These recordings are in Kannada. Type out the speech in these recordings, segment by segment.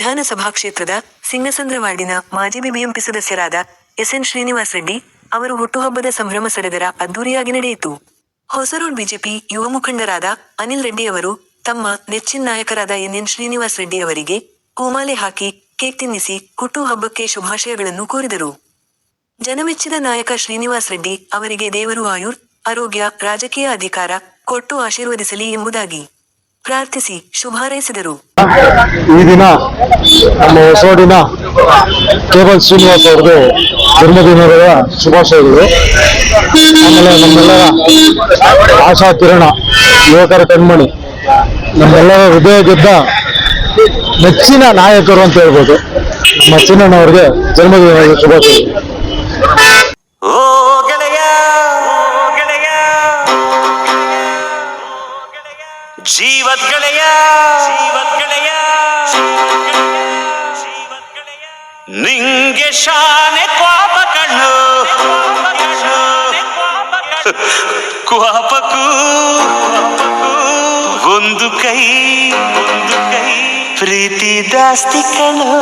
ವಿಧಾನಸಭಾ ಕ್ಷೇತ್ರದ ಸಿಂಗಸಂದ್ರ ವಾರ್ಡಿನ ಮಾಜಿ ಬಿಬಿಎಂಪಿ ಸದಸ್ಯರಾದ ಎಸ್ಎನ್ ಶ್ರೀನಿವಾಸ್ ರೆಡ್ಡಿ ಅವರು ಹುಟ್ಟುಹಬ್ಬದ ಸಂಭ್ರಮ ಸಡಗರ ಅದ್ದೂರಿಯಾಗಿ ನಡೆಯಿತು. ಹೊಸರೋಡ್ ಬಿಜೆಪಿ ಯುವ ಮುಖಂಡರಾದ ಅನಿಲ್ ರೆಡ್ಡಿ ಅವರು ತಮ್ಮ ನೆಚ್ಚಿನ ನಾಯಕರಾದ ಎನ್ಎನ್ ಶ್ರೀನಿವಾಸ್ ರೆಡ್ಡಿ ಅವರಿಗೆ ಹೂಮಾಲೆ ಹಾಕಿ ಕೇಕ್ ತಿನ್ನಿಸಿ ಹುಟ್ಟುಹಬ್ಬಕ್ಕೆ ಶುಭಾಶಯಗಳನ್ನು ಕೋರಿದರು. ಜನಮೆಚ್ಚಿದ ನಾಯಕ ಶ್ರೀನಿವಾಸ್ ರೆಡ್ಡಿ ಅವರಿಗೆ ದೇವರು ಆಯುರ್, ಆರೋಗ್ಯ, ರಾಜಕೀಯ ಅಧಿಕಾರ ಕೊಟ್ಟು ಆಶೀರ್ವದಿಸಲಿ ಎಂಬುದಾಗಿ. ಪ್ರಾರ್ಥಿಸಿ, ಶುಭಾರೈಸಿದರು. ಈ ದಿನ, ನಮ್ಮ ಹೊಸೋಡಿನ ಕೇಬಲ್ ಶ್ರೀನಿವಾಸ್ ಅವ್ರದ್ದು ಜನ್ಮದಿನದ ಶುಭಾಶಯಗಳು. ಆಮೇಲೆ ನಮ್ಮೆಲ್ಲರ ಆಶಾ ಕಿರಣ, ಯುವಕರ ಕಣ್ಮಣಿ, ನಮ್ಮೆಲ್ಲರ ಹೃದಯ ಗೆದ್ದ ನೆಚ್ಚಿನ ನಾಯಕರು ಅಂತ ಹೇಳ್ಬೋದು. ನಮ್ಮ ಚಿನ್ನಣ್ಣವ್ರಿಗೆ ಜನ್ಮದಿನದ ಶುಭಾಶಯಗಳು. ಜೀವದ್ ಗೆಳೆಯ ಜೀವದ್ ಗೆಳೆಯ ನಿಂಗೆ ಶಾನೆ ಕ್ವಾಪ ಕಣ್ಣು ಕ್ವಾಪಕ್ಕೂ ಒಂದು ಕೈ. ಒಂದು ಕೈ ಪ್ರೀತಿ ದಾಸ್ತಿ ಕಣ್ಣು.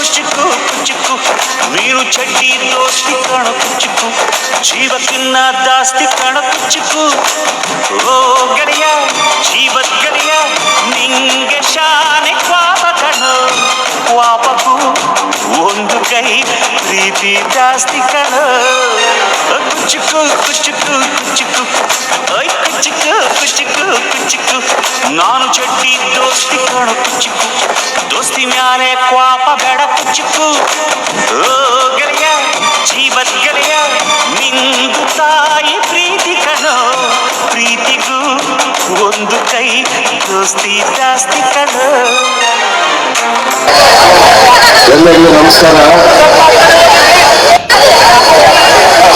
ಕುಚ್ಚುಕು ಕುಚ್ಚುಕು ಕುಚ್ಚುಕು ನೀನು ಚಡ್ಡಿ ದೋಸ್ತಿ ಕಾಣ ಕುಚ್ಚುಕು ಜೀವಕ್ಕಿನ್ನ ದಾಸ್ತಿ ಕಾಣ ಕುಚ್ಚುಕು ಓ ಗೆಳೆಯ ಜೀವದ ಗೆಳೆಯ ನಿಂಗೆ ಶಾನೆ ಕ್ವಾಪ ಕಣ ಕ್ವಾಪಕ್ಕೂ ಒಂದು ಕೈ ಪ್ರೀತಿ ಜಾಸ್ತಿ ಕಣ ಅ ಕುಚ್ಚುಕು ಕುಚ್ಚುಕು ಕುಚ್ಚುಕು ಐ ಕುಚ್ಚುಕು ಕುಚ್ಚುಕು ಕುಚ್ಚುಕು ನಾನು ಚಡ್ಡಿ ದೋಸ್ತಿ ಕಾಣ ಕುಚ್ಚುಕು ದೋಸ್ತಿ ಮ್ಯಾಲೆ ಕ್ವಾಪ ಬೇಡ ಕುಚ್ಚುಕು ಓ ಗೆಳೆಯ ಜೀವದ ಗೆಳೆಯ ನಿಂದು ತಾಯಿ ಪ್ರೀತಿ ಕಣೋ ಪ್ರೀತಿಗೂ ಒಂದು ಕೈ ದೋಸ್ತಿ ಜಾಸ್ತಿ ಕಣೋ ಎಲ್ಲರಿಗೂ ನಮಸ್ಕಾರ.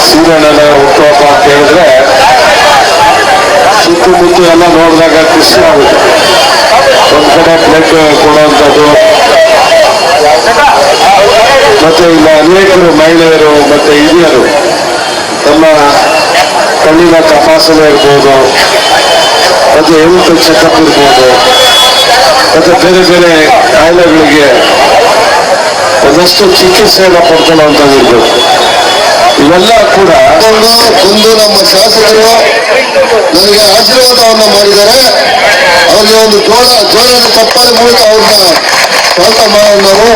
ಸೂರ್ಯಣ್ಣನ ಹುಟ್ಟುಹಬ್ಬ ಅಂತ ಹೇಳಿದ್ರೆ ಸುತ್ತಮುತ್ತ ಎಲ್ಲ ನೋಡಿದಾಗ ಖುಷಿ ಆಗುತ್ತೆ. ಒಂದ್ ಕಡೆ ಬ್ಲಡ್ ಕೊಡುವಂಥದ್ದು. ಮತ್ತೆ ಇಲ್ಲ ಅನೇಕರು ಮಹಿಳೆಯರು ಮತ್ತೆ ಹಿರಿಯರು ತಮ್ಮ ಕಣ್ಣಿನ ತಪಾಸಣೆ ಇರ್ಬೋದು, ಮತ್ತೆ ಹೆಲ್ತ್ ಚೆಕಪ್ ಇರ್ಬೋದು ಮತ್ತೆ ಬೇರೆ ಬೇರೆ ಕಾಯಿಲೆಗಳಿಗೆ ಒಂದಷ್ಟು ಚಿಕಿತ್ಸೆಯನ್ನು ಪಡ್ಕೊಳ್ಳುವಂಥದ್ದು ಇರ್ಬೇಕು ಇವೆಲ್ಲ ಕೂಡ ಒಂದು ನಮ್ಮ ಶಾಸಕರು ನನಗೆ ಆಶೀರ್ವಾದವನ್ನು ಮಾಡಿದ್ದಾರೆ. ಅವರಿಗೆ ಒಂದು ಜೋಳ, ಜೋಳದ ತಪ್ಪದ ಮೂಲಕ ಅವ್ರನ್ನ ಸ್ವಾಗತ ಮಾಡೋದು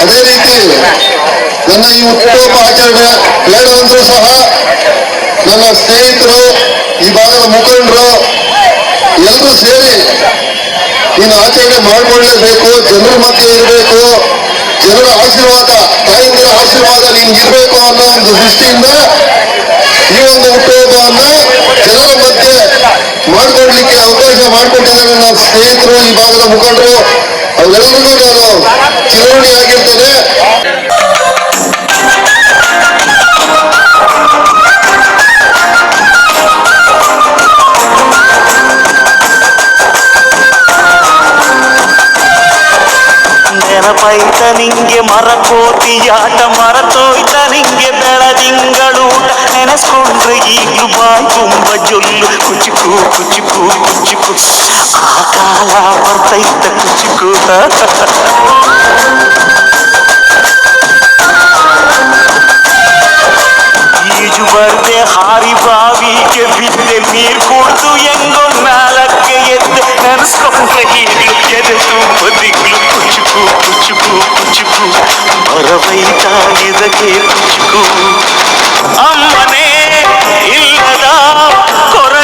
ಅದೇ ರೀತಿ ನನ್ನ ಈ ಹುಟ್ಟುಹಬ್ಬ ಆಚರಣೆ ಬೇಡವಂದ್ರು ಸಹ ನನ್ನ ಸ್ನೇಹಿತರು, ಈ ಭಾಗದ ಮುಖಂಡರು, ಎಲ್ಲರೂ ಸೇರಿ ನೀನು ಆಚರಣೆ ಮಾಡ್ಕೊಳ್ಳೇಬೇಕು ಜನರ ಮಧ್ಯೆ ಇರಬೇಕು. ಜನರ ಆಶೀರ್ವಾದ, ತಾಯಿಂದಿರ ಆಶೀರ್ವಾದ ನಿನ್ಗೆ ಇರಬೇಕು ಅನ್ನೋ ಒಂದು ದೃಷ್ಟಿಯಿಂದ ಈ ಒಂದು ಹುಟ್ಟುಹಬ್ಬವನ್ನ ಜನರ ಮಧ್ಯೆ ಮಾಡ್ಕೊಡ್ಲಿಕ್ಕೆ ಅವಕಾಶ ಮಾಡಿಕೊಟ್ಟಿದ್ದಾರೆ ನನ್ನ ಸ್ನೇಹಿತರು ಈ ಭಾಗದ ಮುಖಂಡರು. ಅವರೆಲ್ಲರಿಗೂ ನಾನು ಚಿರಋಣಿ ಆಗಿರ್ತೇನೆ ನೆನಪೈತ ನಿಂಗೆ ಮರಕೋತಿಯಾಟ ಮರತೋಯ್ತ ನಿಂಗೆ ಬೆಳದಿಂಗಳೂಟ ನೆನೆಸ್ಕೊಂಡ್ರೆ ಈಗ್ಲೂ ಬಾಯ್ ತುಂಬ ಜೊಲ್ಲು ಕುಚುಕು ಕುಚುಕು ಕುಚುಕು ಆ ಕಾಲ ಬರ್ತೈತ ಕುಚುಕು ಈಜು ಬರ್ದೆ ಹಾರಿ ಬಾವಿಗೆ ಬಿದ್ದೆ ನೀರ್ ಕುಡ್ದು ಹೆಂಗೋ ಮ್ಯಾಲಕ್ಕೆ ಎದ್ದೆ ನೆನೆಸ್ಕೊಂಡ್ರೆ ಈಗ್ಲೂ ಎದೆ ತುಂಬ ದಿಗ್ಲು పుచ్చుకు పుచ్చుకు పుచ్చుకు మరవైతా ఎదగే పుచ్చుకు అమ్మనే ఇల్లదా? కొర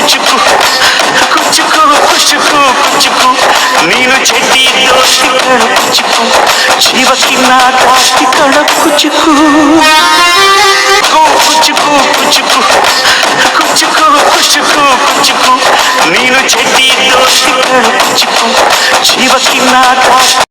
ಕುಚುಕು ಕುಚುಕು ಕುಚುಕು ಕುಚುಕು ಕುಚುಕು ನೀನು ಚೆಡ್ಡಿ ದೋಸ್ತಿ ಕಣ ಕುಚುಕು ಜೀವಕ್ಕಿನ್ನ ಜಾಸ್ತಿ ಕಣ ಕುಚುಕು ಕುಚುಕು ಕುಚುಕು ಕುಚುಕು ಕುಚುಕು ಕುಚುಕು ನೀನು ಚೆಡ್ಡಿ ದೋಸ್ತಿ ಕಣ ಕುಚುಕು ಜೀವಕ್ಕಿನ್ನ ಜಾಸ್ತಿ